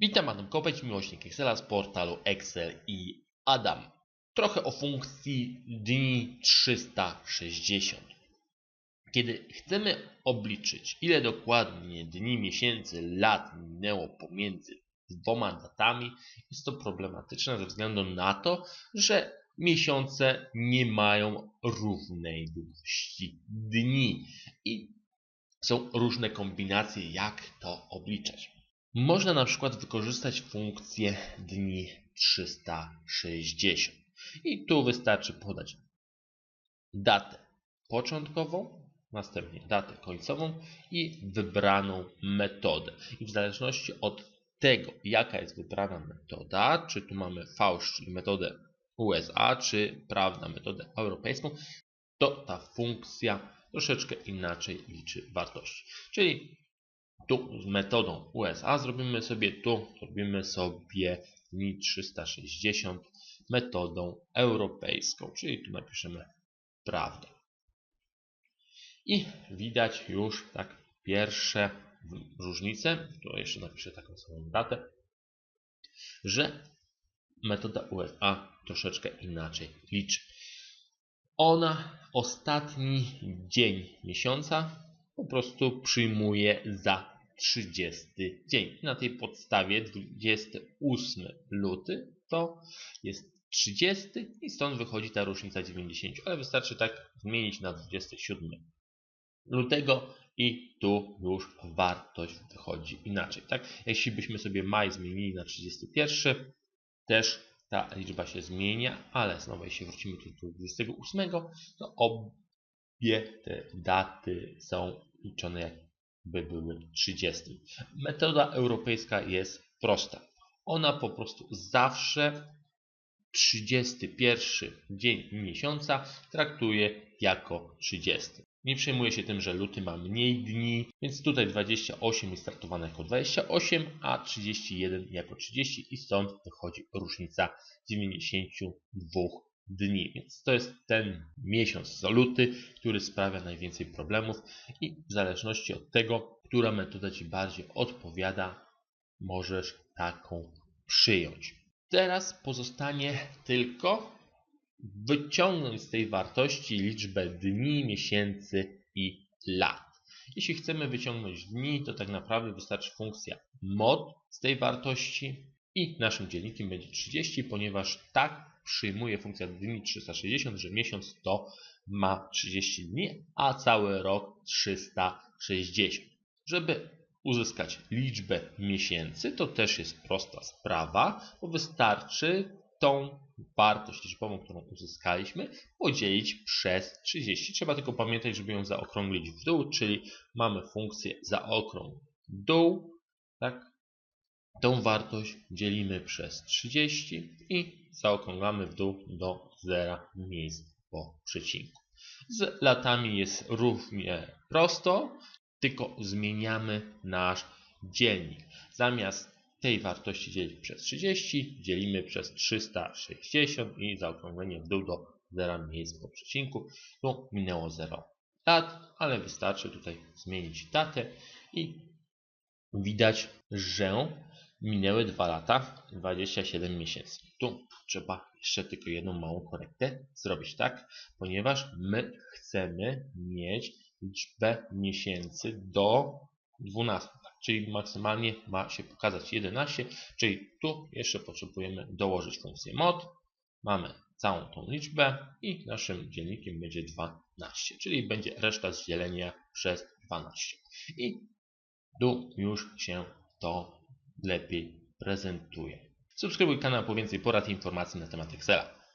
Witam, Adam Kopeć, miłośnik Excela z portalu Excel i Adam. Trochę o funkcji dni 360. Kiedy chcemy obliczyć, ile dokładnie dni, miesięcy, lat minęło pomiędzy dwoma datami, jest to problematyczne ze względu na to, że miesiące nie mają równej długości dni i są różne kombinacje, jak to obliczać. Można na przykład wykorzystać funkcję dni 360. I tu wystarczy podać datę początkową, następnie datę końcową i wybraną metodę. I w zależności od tego, jaka jest wybrana metoda, czy tu mamy fałsz, czyli metodę USA, czy prawda, metodę europejską, to ta funkcja troszeczkę inaczej liczy wartości. Czyli tu z metodą USA zrobimy sobie tu, zrobimy sobie dni 360 metodą europejską, czyli tu napiszemy prawdę. I widać już tak pierwsze różnice, tu jeszcze napiszę taką samą datę, że metoda USA troszeczkę inaczej liczy. Ona ostatni dzień miesiąca po prostu przyjmuje za 30 dzień. Na tej podstawie 28 luty to jest 30 i stąd wychodzi ta różnica 90, ale wystarczy tak zmienić na 27 lutego i tu już wartość wychodzi inaczej. Tak? Jeśli byśmy sobie maj zmienili na 31, też ta liczba się zmienia, ale znowu jeśli wrócimy tu do 28, to obie te daty są liczone jakby były 30. Metoda europejska jest prosta. Ona po prostu zawsze 31 dzień miesiąca traktuje jako 30. Nie przejmuje się tym, że luty ma mniej dni, więc tutaj 28 jest traktowane jako 28, a 31 jako 30 i stąd wychodzi różnica 92 dni. Więc to jest ten miesiąc luty, który sprawia najwięcej problemów i w zależności od tego, która metoda Ci bardziej odpowiada, możesz taką przyjąć. Teraz pozostanie tylko wyciągnąć z tej wartości liczbę dni, miesięcy i lat. Jeśli chcemy wyciągnąć dni, to tak naprawdę wystarczy funkcja mod z tej wartości i naszym dziennikiem będzie 30, ponieważ tak przyjmuje funkcja dni 360, że miesiąc to ma 30 dni, a cały rok 360. Żeby uzyskać liczbę miesięcy, to też jest prosta sprawa, bo wystarczy tą wartość liczbową, którą uzyskaliśmy, podzielić przez 30. Trzeba tylko pamiętać, żeby ją zaokrąglić w dół, czyli mamy funkcję zaokrąg dół, tak? Tą wartość dzielimy przez 30 i zaokrąglamy w dół do zera miejsc po przecinku. Z latami jest równie prosto, tylko zmieniamy nasz dzielnik. Zamiast tej wartości dzielić przez 30, dzielimy przez 360 i zaokrąglenie w dół do zera miejsc po przecinku. Tu minęło 0 lat, ale wystarczy tutaj zmienić datę i widać, że minęły 2 lata, 27 miesięcy. Tu trzeba jeszcze tylko jedną małą korektę zrobić, tak? Ponieważ my chcemy mieć liczbę miesięcy do 12 czyli maksymalnie ma się pokazać 11, czyli tu jeszcze potrzebujemy dołożyć funkcję mod. Mamy całą tą liczbę i naszym dziennikiem będzie 12, czyli będzie reszta z dzielenia przez 12. I tu już się to lepiej prezentuje. Subskrybuj kanał po więcej porad i informacji na temat Excela.